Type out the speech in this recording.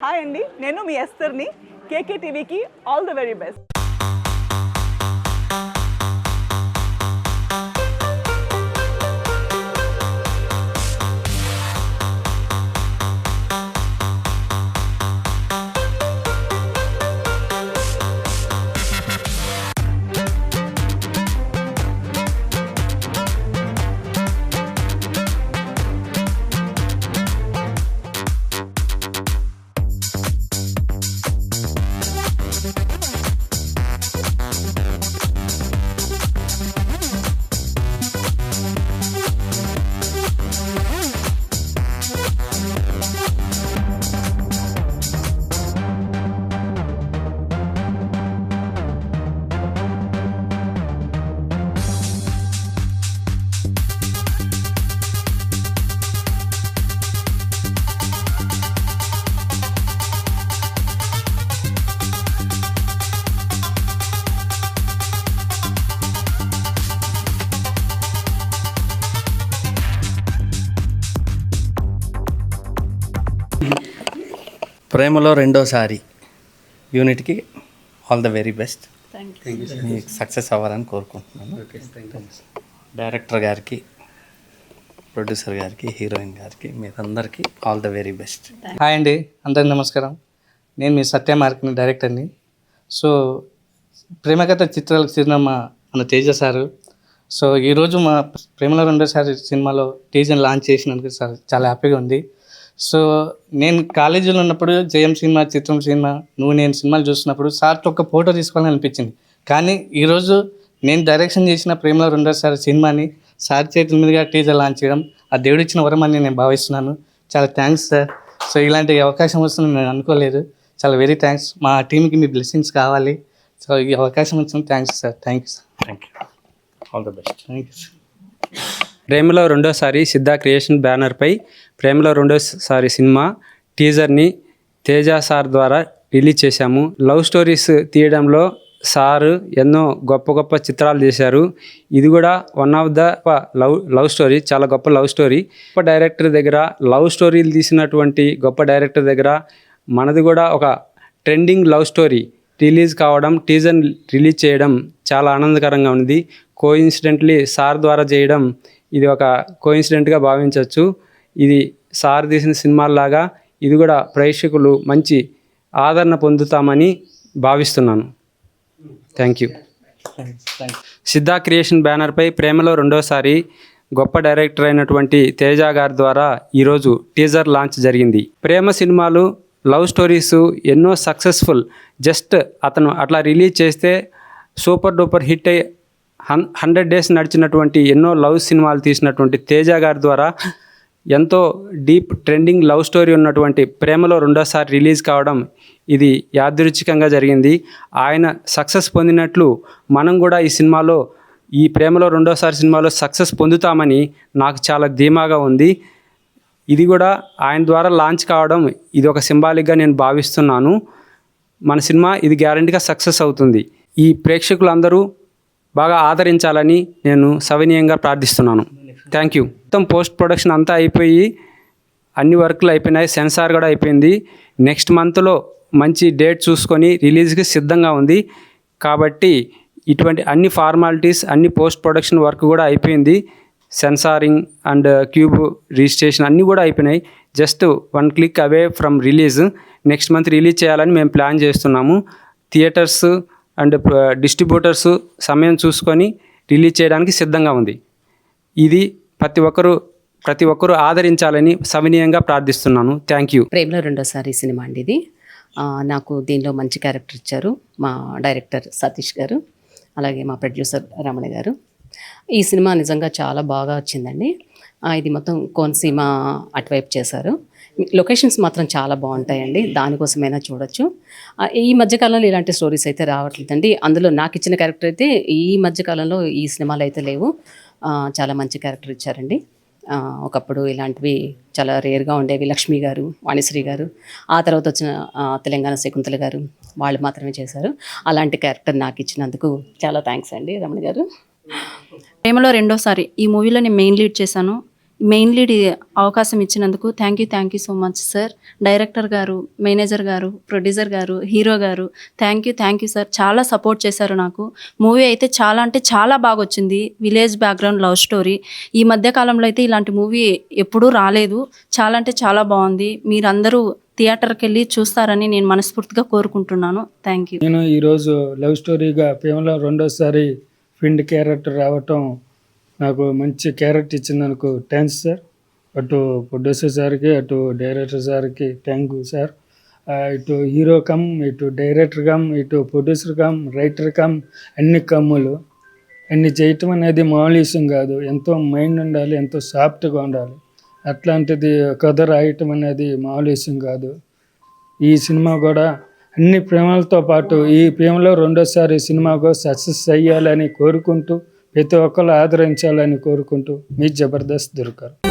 Hi అండి నేను మీ ఎస్తర్ని కేకే టీవీకి ఆల్ ద వెరీ బెస్ట్. ప్రేమలో రెండోసారి యూనిట్కి ఆల్ ద వెరీ బెస్ట్. మీకు సక్సెస్ అవ్వాలని కోరుకుంటున్నాను. డైరెక్టర్ గారికి ప్రొడ్యూసర్ గారికి హీరోయిన్ గారికి మీరందరికీ all the very best. Hi అండి అందరికి నమస్కారం. నేను మీ సత్య మార్కిని డైరెక్టర్ని. సో ప్రేమకథ చిత్రాలకు చిరునామా మన తేజ సారు. సో ఈరోజు మా ప్రేమలో రెండోసారి సినిమాలో టీజర్ లాంచ్ చేసినందుకు సార్ చాలా హ్యాపీగా ఉంది. సో నేను కాలేజీలో ఉన్నప్పుడు జయం సినిమా చిత్రం సినిమా నువ్వు నేను సినిమాలు చూస్తున్నప్పుడు సార్తో ఒక ఫోటో తీసుకోవాలని అనిపించింది. కానీ ఈరోజు నేను డైరెక్షన్ చేసిన ప్రేమలో రెండోసారి సినిమాని సార్ చేతుల మీదుగా టీజర్ లాంచ్ చేయడం ఆ దేవుడు ఇచ్చిన వరం అని నేను భావిస్తున్నాను. చాలా థ్యాంక్స్ సార్. సో ఇలాంటి అవకాశం వస్తుందని నేను అనుకోలేదు. చాలా వెరీ థ్యాంక్స్. మా టీంకి మీ బ్లెస్సింగ్స్ కావాలి. సో ఈ అవకాశం వచ్చిన thanks sir. Thank you sir. Thank you all the best thank you sir. ప్రేమలో రెండోసారి సిద్ధా క్రియేషన్ బ్యానర్పై ప్రేమలో రెండోసారి సినిమా టీజర్ని తేజ సార్ ద్వారా రిలీజ్ చేశాము. లవ్ స్టోరీస్ తీయడంలో సార్ ఎన్నో గొప్ప గొప్ప చిత్రాలు చేశారు. ఇది కూడా one of the love love story చాలా గొప్ప లవ్ స్టోరీ. గొప్ప డైరెక్టర్ దగ్గర లవ్ స్టోరీలు తీసినటువంటి గొప్ప డైరెక్టర్ దగ్గర మనది కూడా ఒక ట్రెండింగ్ లవ్ స్టోరీ రిలీజ్ కావడం టీజర్ రిలీజ్ చేయడం చాలా ఆనందకరంగా ఉంది కోఇన్సిడెంట్లీ సార్ ద్వారా చేయడం ఇది ఒక కోఇన్సిడెంట్గా భావించవచ్చు. ఇది సార్ తీసిన సినిమాల్లాగా ఇది కూడా ప్రేక్షకులు మంచి ఆదరణ పొందుతామని భావిస్తున్నాను. థ్యాంక్ యూ సిద్ధా క్రియేషన్ బ్యానర్పై ప్రేమలో రెండోసారి గొప్ప డైరెక్టర్ అయినటువంటి తేజ గారి ద్వారా ఈరోజు టీజర్ లాంచ్ జరిగింది. ప్రేమ సినిమాలు లవ్ స్టోరీస్ ఎన్నో సక్సెస్ఫుల్. జస్ట్ అతను అట్లా రిలీజ్ చేస్తే సూపర్ డూపర్ హిట్ అయ్యి హన్ హండ్రెడ్ డేస్ నడిచినటువంటి ఎన్నో లవ్ సినిమాలు తీసినటువంటి తేజ గారి ద్వారా ఎంతో డీప్ ట్రెండింగ్ లవ్ స్టోరీ ఉన్నటువంటి ప్రేమలో రెండోసారి రిలీజ్ కావడం ఇది యాదృచ్ఛికంగా జరిగింది. ఆయన సక్సెస్ పొందినట్లు మనం కూడా ఈ సినిమాలో ఈ ప్రేమలో రెండోసారి సినిమాలో సక్సెస్ పొందుతామని నాకు చాలా ధీమాగా ఉంది. ఇది కూడా ఆయన ద్వారా లాంచ్ కావడం ఇది ఒక సింబాలిక్గా నేను భావిస్తున్నాను. మన సినిమా ఇది గ్యారంటీగా సక్సెస్ అవుతుంది. ఈ ప్రేక్షకులందరూ బాగా ఆదరించాలని నేను సవినీయంగా ప్రార్థిస్తున్నాను. థ్యాంక్ యూ మొత్తం పోస్ట్ ప్రొడక్షన్ అంతా అయిపోయి అన్ని వర్క్లు అయిపోయినాయి. సెన్సార్ కూడా అయిపోయింది. నెక్స్ట్ మంత్లో మంచి డేట్ చూసుకొని రిలీజ్కి సిద్ధంగా ఉంది. కాబట్టి ఇటువంటి అన్ని ఫార్మాలిటీస్ అన్ని పోస్ట్ ప్రొడక్షన్ వర్క్ కూడా అయిపోయింది. సెన్సారింగ్ అండ్ క్యూబ్ రిజిస్ట్రేషన్ అన్నీ కూడా అయిపోయినాయి. Just one click away from release next month release చేయాలని మేము ప్లాన్ చేస్తున్నాము. థియేటర్స్ అండ్ డిస్ట్రిబ్యూటర్స్ సమయం చూసుకొని రిలీజ్ చేయడానికి సిద్ధంగా ఉంది. ఇది ప్రతి ఒక్కరూ ప్రతి ఒక్కరూ ఆదరించాలని సవినీయంగా ప్రార్థిస్తున్నాను. థ్యాంక్ యూ ప్రేమలో రెండోసారి సినిమా అండి ఇది. నాకు దీనిలో మంచి క్యారెక్టర్ ఇచ్చారు మా డైరెక్టర్ సతీష్ గారు అలాగే మా ప్రొడ్యూసర్ రమణ గారు. ఈ సినిమా నిజంగా చాలా బాగా వచ్చిందండి. ఇది మొత్తం కోనసీమ అటువైపు చేశారు. లొకేషన్స్ మాత్రం చాలా బాగుంటాయండి. దానికోసమైనా చూడొచ్చు. ఈ మధ్యకాలంలో ఇలాంటి స్టోరీస్ అయితే రావట్లేదండి. అందులో నాకు ఇచ్చిన క్యారెక్టర్ అయితే ఈ మధ్యకాలంలో ఈ సినిమాలు అయితే లేవు. చాలా మంచి క్యారెక్టర్ ఇచ్చారండి. ఒకప్పుడు ఇలాంటివి చాలా రేర్గా ఉండేవి. లక్ష్మి గారు వాణిశ్రీ గారు ఆ తర్వాత వచ్చిన తెలంగాణ శకుంతల గారు వాళ్ళు మాత్రమే చేశారు. అలాంటి క్యారెక్టర్ నాకు ఇచ్చినందుకు చాలా థ్యాంక్స్ అండి రమణ గారు. ప్రేమలో రెండోసారి ఈ మూవీలో నేను మెయిన్ లీడ్ చేశాను. మెయిన్ లీడ్ అవకాశం ఇచ్చినందుకు thank you thank you so much sir director గారు మేనేజర్ గారు ప్రొడ్యూసర్ గారు హీరో గారు thank you thank you sir చాలా సపోర్ట్ చేశారు నాకు. మూవీ అయితే చాలా అంటే చాలా బాగా వచ్చింది. విలేజ్ బ్యాక్గ్రౌండ్ లవ్ స్టోరీ ఈ మధ్య కాలంలో అయితే ఇలాంటి మూవీ ఎప్పుడూ రాలేదు. చాలా అంటే చాలా బాగుంది. మీరందరూ థియేటర్కి వెళ్ళి చూస్తారని నేను మనస్ఫూర్తిగా కోరుకుంటున్నాను. థ్యాంక్ యూ నేను ఈరోజు లవ్ స్టోరీగా ప్రేమలో రెండోసారి ఫిండ్ క్యారెక్టర్ రావటం నాకు మంచి క్యారెక్టర్ ఇచ్చిందనుకో థ్యాంక్స్ సార్ అటు ప్రొడ్యూసర్ సార్కి అటు డైరెక్టర్ సార్కి థ్యాంక్ యూ సార్ ఇటు హీరో కమ్ ఇటు డైరెక్టర్ కమ్ ఇటు ప్రొడ్యూసర్ కమ్ రైటర్ కమ్ అన్ని కమ్ములు అన్ని చేయటం అనేది మామూలు విషయం కాదు. ఎంతో మైండ్ ఉండాలి ఎంతో సాఫ్ట్గా ఉండాలి. అట్లాంటిది కథ రాయటం అనేది మామూలు విషయం కాదు. ఈ సినిమా కూడా అన్ని ప్రేమలతో పాటు ఈ ప్రేమలో రెండోసారి సినిమాకు సక్సెస్ అయ్యాలని కోరుకుంటూ ప్రతి ఒక్కరు ఆదరించాలని కోరుకుంటూ మీ జబర్దస్త్ దొరకారు